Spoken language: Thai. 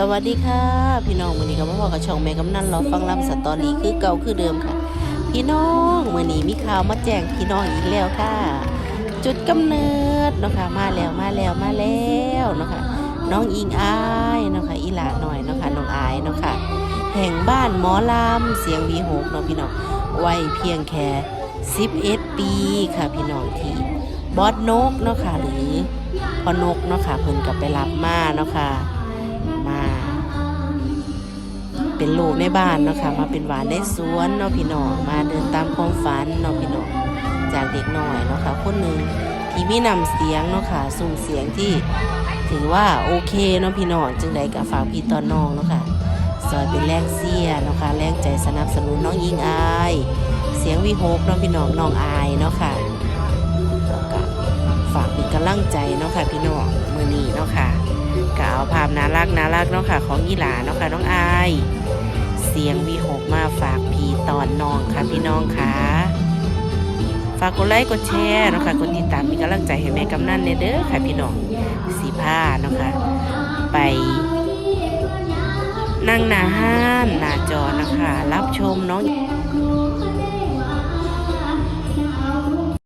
สวัสดีค่ะ พี่น้องวันนี้ก็มาบอกกับช่องแม่กำนันรอฟังลำสตอรี่คือเก่าคือเดิมค่ะ พี่น้องวันนี้มีข่าวมาแจ้งพี่น้องอีกแล้วค่ะ จุดกำเนิดเนาะค่ะมาแล้วมาแล้วมาแล้วเนาะค่ะน้องอิงอายเนาะค่ะอีหลาหน่อยเนาะค่ะน้องอายเนาะค่ะแห่งบ้านหมอลำเสียงวีหกเนาะพี่น้องวัยเพียงแค่11ปีค่ะพี่น้องที่บอสนกเนาะค่ะหรือพอนกเนาะค่ะเพิ่นกับไปรับมาเนาะค่ะ มาเป็นลูกในบ้านเนาะค่ะมาเป็นหวานได้สวนเนาะพี่น้องมาเดินตามความฝันเนาะพี่น้องจากเด็กน้อยเนาะค่ะคนหนึ่งที่มีนำเสียงเนาะค่ะส่งเสียงที่ถือว่าโอเคเนาะพี่น้องจึงได้กับฝากพี่ตอนน้องเนาะค่ะซอยเป็นแรงเสียเนาะค่ะแรงใจสนับสนุนน้องยิงอาย เสียงวิโฮกเนาะพี่น้องน้องอายเนาะค่ะ ลังใจเนาะค่ะพี่น้องมือนี้เนาะค่ะก็เอาภาพน่ารักน่ารักเนาะค่ะของยี่หลาเนาะค่ะน้องอาย เสียงวีหกมาฝากพี่ตอนน้องค่ะพี่น้องค่ะฝากกดไลค์กดแชร์เนาะค่ะกดติดตามมีกำลังใจให้แม่กำนันเนเด้อค่ะพี่น้องสีผ้าเนาะค่ะไปนั่งหน้าห้านหน้าจอนะคะ รับชมน้อง